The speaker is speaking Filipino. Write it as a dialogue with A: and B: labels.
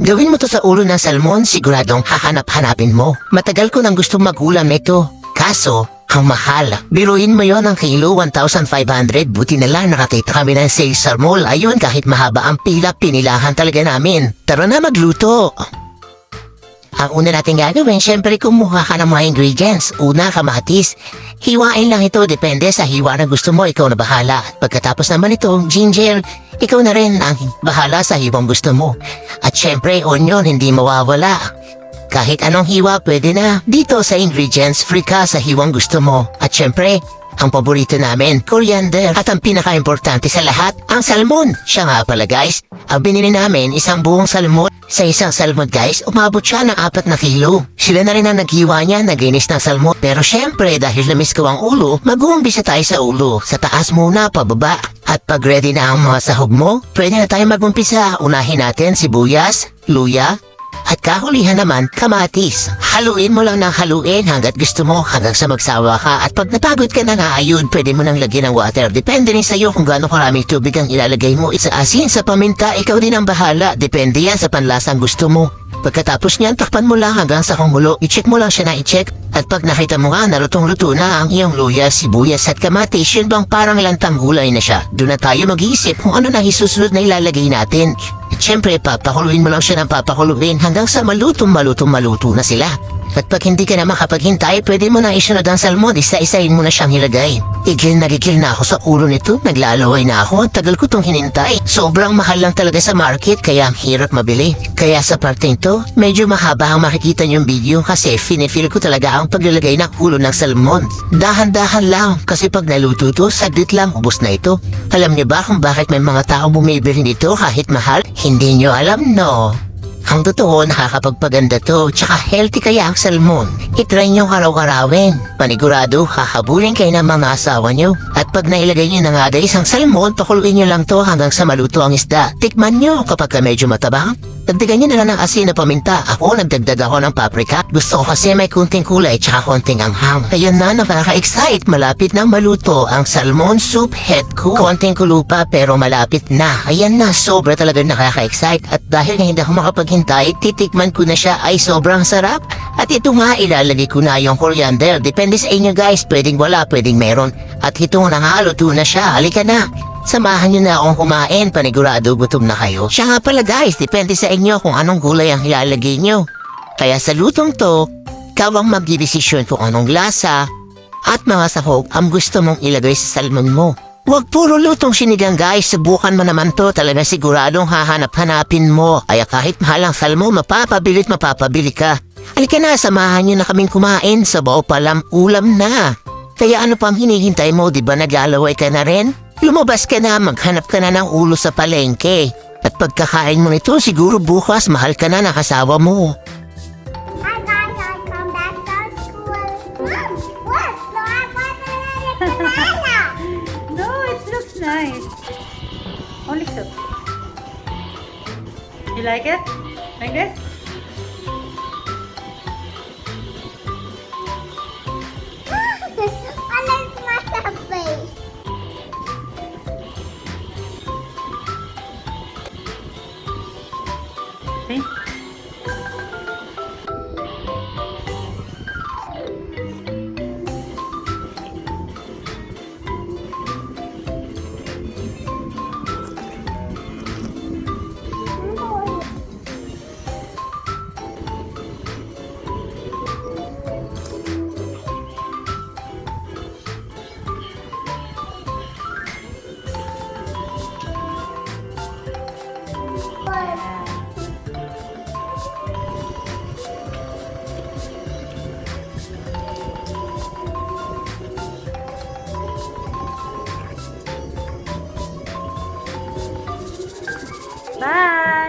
A: Gawin mo to sa ulo ng salmon, siguradong hahanap-hanapin mo. Matagal ko nang gusto magulam ito. Kaso, ang mahal. Biruin mo yon ang kilo 1,500. Buti na lang nakakita kami ng sales sa mall. Ayun, kahit mahaba ang pila, pinilahan talaga namin. Tara na magluto. Ang una natin gagawin, syempre kumuha ka ng mga ingredients. Una, kamatis. Hiwain lang ito, depende sa hiwa na gusto mo, ikaw na bahala. At pagkatapos naman ito, ginger, ikaw na rin ang bahala sa hiwang gusto mo. At syempre, onion, hindi mawawala. Kahit anong hiwa, pwede na. Dito sa ingredients, free ka sa hiwang gusto mo. At syempre, ang paborito namin, coriander. At ang pinaka-importante sa lahat, ang salmon. Siya nga pala guys, ang binili namin isang buong salmon. Sa isang salmon guys, umabot siya ng apat na kilo. Sila na rin ang naghiwa niya, naginis ng salmon. Pero syempre, dahil namiss ko ang ulo, mag-uumpisa tayo sa ulo. Sa taas muna, pababa. At pag ready na ang mga sahog mo, pwede na tayo mag-umpisa. Unahin natin sibuyas, luya, at kahulihan naman, kamatis. Haluin mo lang ng haluin hanggat gusto mo hanggang sa magsawa ka. At pag napagod ka na nga ayun, pwede mo nang lagyan ng water. Depende rin sa'yo kung gaano karaming tubig ang ilalagay mo. Sa asin, sa paminta, ikaw din ang bahala. Depende yan sa panlasang gusto mo. Pagkatapos niyan, takpan mo lang hanggang sa kumulo. I-check mo lang siya na i-check. At pag nakita mo nga, narutong-luto na ang iyong luya, sibuyas at kamatis, yun bang parang lantang gulay na siya. Doon na tayo mag-iisip kung ano na isusunod na ilalagay natin. At syempre, papakuluin mo lang siya ng papakuluin hanggang sa malutong malutong maluto na sila. At pag hindi ka na makapaghintay, pwede mo na isunod ang salmon, isa-isahin mo na siyang ilagay. Igil na gigil na ako sa ulo nito, naglalaway na ako, at tagal ko tong hinintay. Sobrang mahal lang talaga sa market, kaya ang hirap mabili. Kaya sa parteng to, medyo mahaba ang makikita niyong video kasi finifeel ko talaga ang paglalagay ng ulo ng salmon. Dahan-dahan lang, kasi pag naluto to, saglit lang, ubos na ito. Alam niyo ba kung bakit may mga tao bumibili nito kahit mahal? Hindi niyo alam, no? Ang totoo, nakakapagpaganda to, tsaka healthy kaya ang salmon. Itry nyo araw-arawin. Panigurado, hahabulin kayo ng mga asawa nyo. At pag nailagay nyo na nga guys ang salmon, pakuluin nyo lang to hanggang sa maluto ang isda. Tikman nyo kapag ka medyo matabang. Dagdagan nyo na lang ng asin na paminta. Ako, nagdagdag ako ng paprika. Gusto ko kasi may kunting kulay tsaka konting anghang. Ayun na, nakaka-excite. Malapit na maluto ang salmon soup head ko. Konting kulo pa pero malapit na. Ayan na, sobra talaga nakaka-excite. At dahil hindi ako makapaghintay, titikman ko na siya ay sobrang sarap. At ito nga, ilalagay ko na yung coriander. Depende sa inyo guys, pwedeng wala, pwedeng meron. At ito nga nga, luto na siya. Halika na. Samahan nyo na akong kumain, panigurado gutom na kayo. Siya nga pala guys, depende sa inyo kung anong gulay ang ilalagay nyo. Kaya sa lutong to, ikaw ang magdidesisyon kung anong lasa at mga sahog ang gusto mong ilagay sa salmon mo. Huwag puro lutong sinigang guys, subukan mo naman to talaga siguradong hahanap-hanapin mo. Kaya kahit mahal ang salmo, mapapabilit mapapabili ka. Halika na, samahan nyo na kaming kumain, sabaw palang ulam na. Kaya ano pang hinihintay mo, di ba naglalaway ka na rin? Lumabas ka na, maghanap ka na ng ulo sa palengke. At pagkakain mo nito, siguro bukas mahal ka na ng asawa mo.
B: No,
C: it looks nice. Only soup. You like it? Like this? Bye!